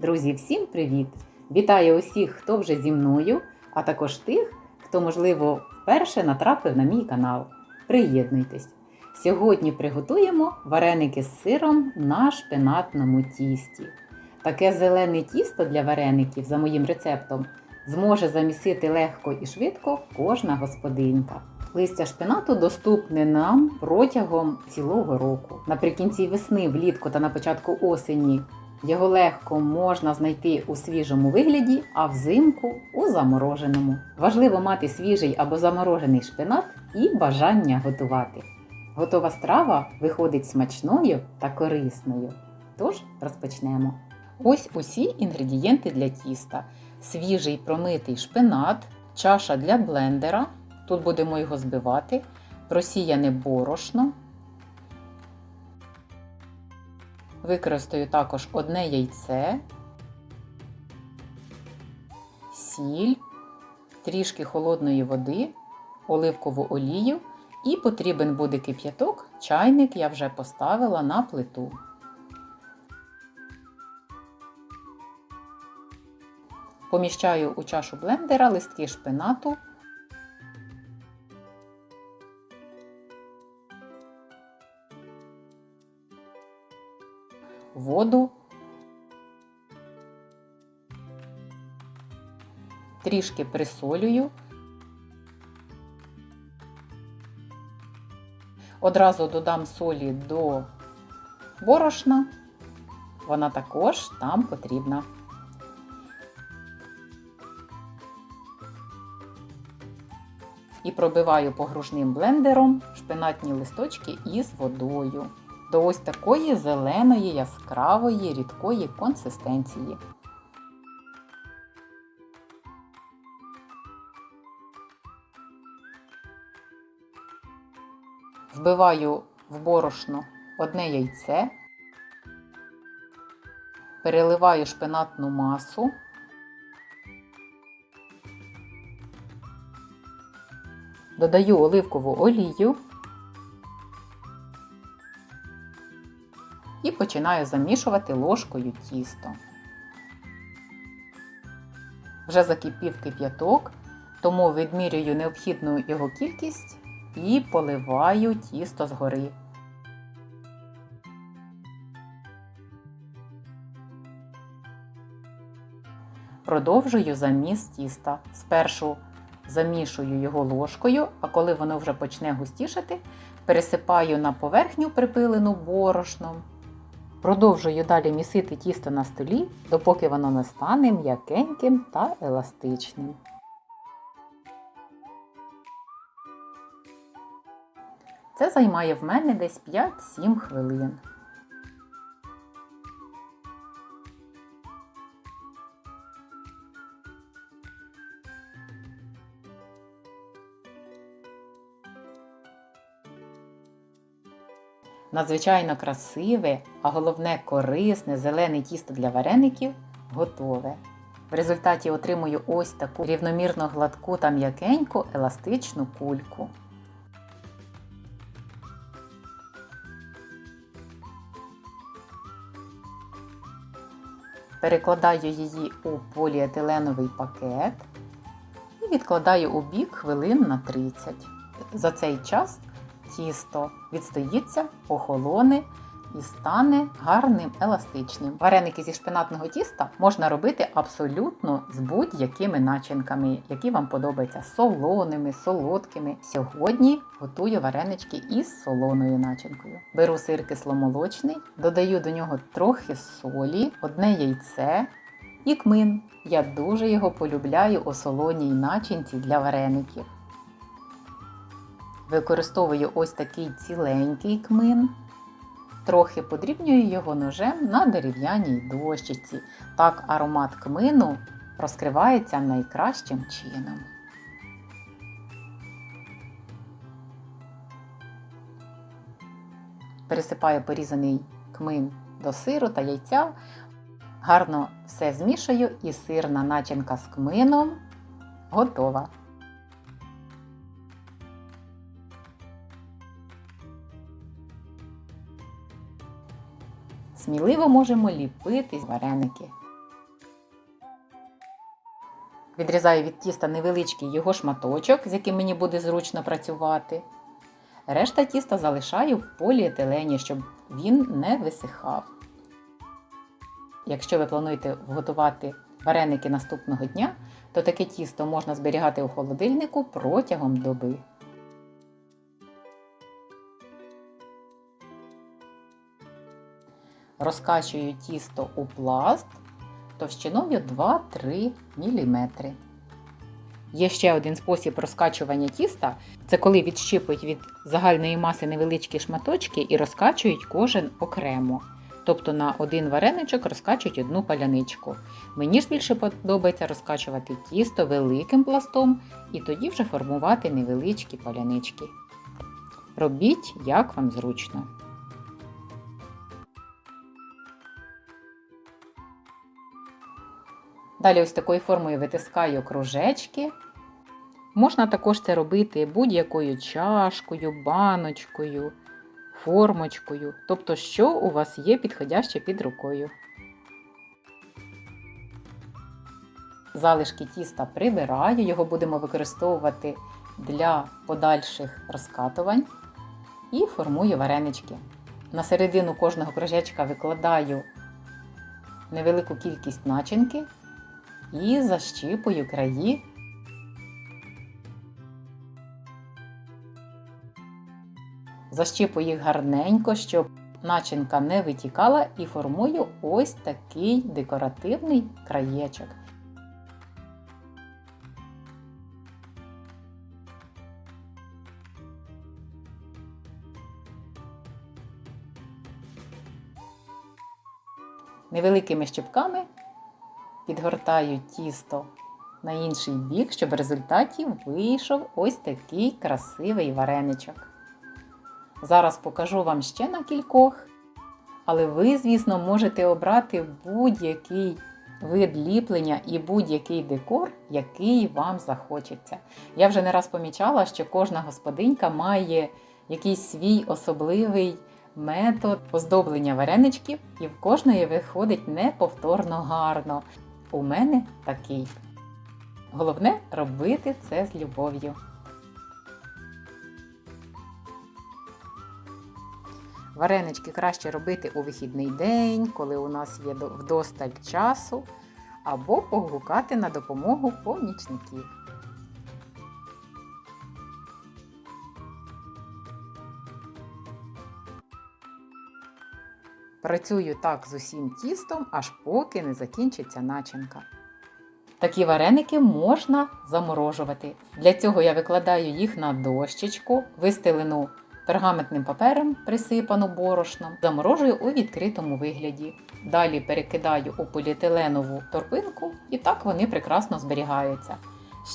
Друзі, всім привіт! Вітаю усіх, хто вже зі мною, а також тих, хто, можливо, вперше натрапив на мій канал. Приєднуйтесь! Сьогодні приготуємо вареники з сиром на шпинатному тісті. Таке зелене тісто для вареників, за моїм рецептом, зможе замісити легко і швидко кожна господинка. Листя шпинату доступне нам протягом цілого року. Наприкінці весни, влітку та на початку осені його легко можна знайти у свіжому вигляді, а взимку у замороженому. Важливо мати свіжий або заморожений шпинат і бажання готувати. Готова страва виходить смачною та корисною. Тож розпочнемо. Ось усі інгредієнти для тіста: свіжий промитий шпинат, чаша для блендера. Тут будемо його збивати, просіяне борошно. Використаю також одне яйце, сіль, трішки холодної води, оливкову олію і потрібен буде кип'яток. Чайник я вже поставила на плиту. Поміщаю у чашу блендера листки шпинату. Воду, трішки присолюю. Одразу додам солі до борошна, вона також там потрібна. І пробиваю погружним блендером шпинатні листочки із водою до ось такої зеленої, яскравої, рідкої консистенції. Вбиваю в борошно одне яйце, переливаю шпинатну масу. Додаю оливкову олію і починаю замішувати ложкою тісто. Вже закипів кип'яток, тому відмірюю необхідну його кількість і поливаю тісто згори. Продовжую заміс тіста. Спершу замішую його ложкою, а коли воно вже почне густішати, пересипаю на поверхню припилену борошном. Продовжую далі місити тісто на столі, допоки воно не стане м'якеньким та еластичним. Це займає в мене десь 5-7 хвилин. Надзвичайно красиве, а головне корисне зелене тісто для вареників готове. В результаті отримую ось таку рівномірно гладку та м'якеньку еластичну кульку. Перекладаю її у поліетиленовий пакет і відкладаю у бік хвилин на 30. За цей час тісто відстоїться, охолоне і стане гарним еластичним. Вареники зі шпинатного тіста можна робити абсолютно з будь-якими начинками, які вам подобаються солоними, солодкими. Сьогодні готую варенички із солоною начинкою. Беру сир кисломолочний, додаю до нього трохи солі, одне яйце і кмин. Я дуже його полюбляю у солоній начинці для вареників. Використовую ось такий ціленький кмин, трохи подрібнюю його ножем на дерев'яній дощиці. Так аромат кмину розкривається найкращим чином. Пересипаю порізаний кмин до сиру та яйця. Гарно все змішую і сирна начинка з кмином готова. сміливо можемо ліпити вареники. Відрізаю від тіста невеличкий його шматочок, з яким мені буде зручно працювати. Решта тіста залишаю в поліетилені, щоб він не висихав. Якщо ви плануєте готувати вареники наступного дня, то таке тісто можна зберігати у холодильнику протягом доби. Розкачую тісто у пласт товщиною 2-3 мм. Є ще один спосіб розкачування тіста це коли відщипують від загальної маси невеличкі шматочки і розкачують кожен окремо. Тобто на один вареничок розкачують одну паляничку. Мені ж більше подобається розкачувати тісто великим пластом і тоді вже формувати невеличкі палянички. Робіть, як вам зручно. Далі ось такою формою витискаю кружечки. Можна також це робити будь-якою чашкою, баночкою, формочкою, тобто, що у вас є підходяще під рукою. Залишки тіста прибираю, його будемо використовувати для подальших розкатувань і формую варенички. На середину кожного кружечка викладаю невелику кількість начинки і защіпую краї. Защіпую їх гарненько, щоб начинка не витікала, і формую ось такий декоративний краєчок. Невеликими щепками підгортаю тісто на інший бік, щоб в результаті вийшов ось такий красивий вареничок. Зараз покажу вам ще на кількох, але ви, звісно, можете обрати будь-який вид ліплення і будь-який декор, який вам захочеться. Я вже не раз помічала, що кожна господинька має якийсь свій особливий метод оздоблення вареничків, і в кожної виходить неповторно гарно. У мене такий. Головне робити це з любов'ю. Варенички краще робити у вихідний день, коли у нас є вдосталь часу, або погукати на допомогу помічників. Працюю так з усім тістом, аж поки не закінчиться начинка. Такі вареники можна заморожувати. Для цього я викладаю їх на дощечку, вистелену пергаментним папером, присипану борошном, заморожую у відкритому вигляді. Далі перекидаю у поліетиленову торбинку і так вони прекрасно зберігаються.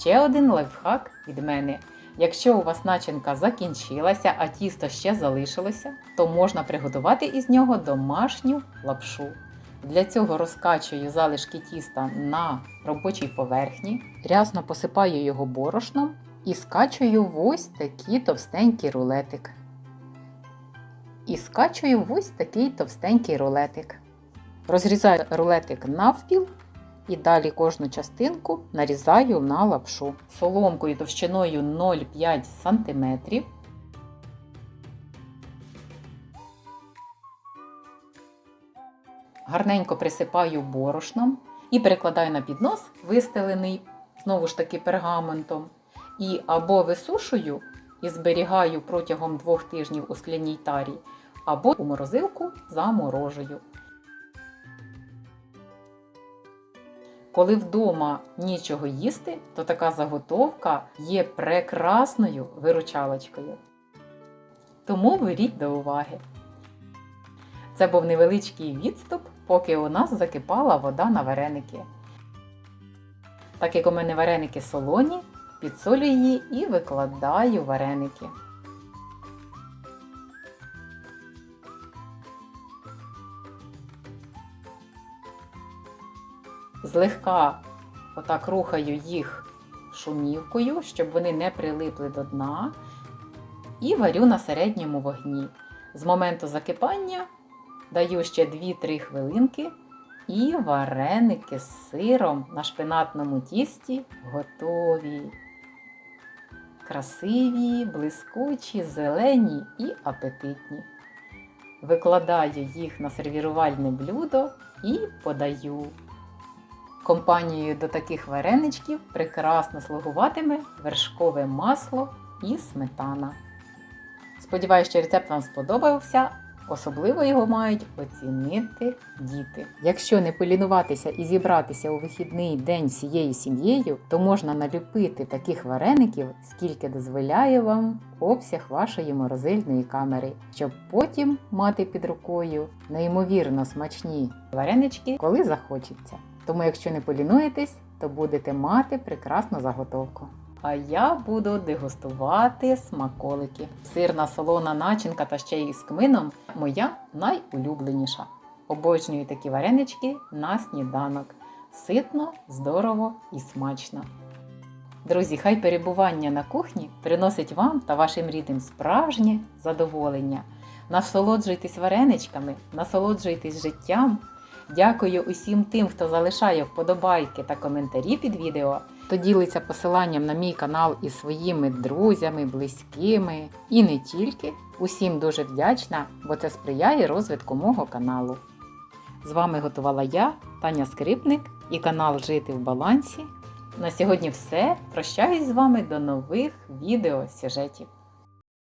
Ще один лайфхак від мене. Якщо у вас начинка закінчилася, а тісто ще залишилося, то можна приготувати із нього домашню лапшу. Для цього розкачую залишки тіста на робочій поверхні, рясно посипаю його борошном і скачую в ось такий товстенький рулетик. І скачую в ось такий товстенький рулетик. Розрізаю рулетик навпіл і далі кожну частинку нарізаю на лапшу соломкою товщиною 0,5 см. Гарненько присипаю борошном і перекладаю на піднос, вистелений знову ж таки пергаментом. І або висушую і зберігаю протягом двох тижнів у скляній тарі, або у морозилку заморожую. Коли вдома нічого їсти, то така заготовка є прекрасною виручалочкою. Тому беріть до уваги. Це був невеличкий відступ, поки у нас закипала вода на вареники. Так як у мене вареники солоні, підсолю її і викладаю вареники. Злегка отак рухаю їх шумівкою, щоб вони не прилипли до дна. І варю на середньому вогні. З моменту закипання даю ще 2-3 хвилинки І вареники з сиром на шпинатному тісті готові. Красиві, блискучі, зелені і апетитні. Викладаю їх на сервірувальне блюдо і подаю. Компанією до таких вареничків прекрасно слугуватиме вершкове масло і сметана. Сподіваюсь, що рецепт вам сподобався. Особливо його мають оцінити діти. Якщо не полінуватися і зібратися у вихідний день всією сім'єю, то можна наліпити таких вареників, скільки дозволяє вам обсяг вашої морозильної камери, щоб потім мати під рукою неймовірно смачні варенички, коли захочеться. Тому, якщо не полінуєтесь, то будете мати прекрасну заготовку. А я буду дегустувати смаколики. Сирна солона начинка та ще й з кмином моя найулюбленіша. Обожнюю такі варенички на сніданок. Ситно, здорово і смачно. Друзі, хай перебування на кухні приносить вам та вашим рідним справжнє задоволення. Насолоджуйтесь вареничками, насолоджуйтесь життям. Дякую усім тим, хто залишає вподобайки та коментарі під відео, хто ділиться посиланням на мій канал із своїми друзями, близькими і не тільки. Усім дуже вдячна, бо це сприяє розвитку мого каналу. З вами готувала я, Таня Скрипник і канал Жити в балансі. На сьогодні все. Прощаюсь з вами до нових відео сюжетів.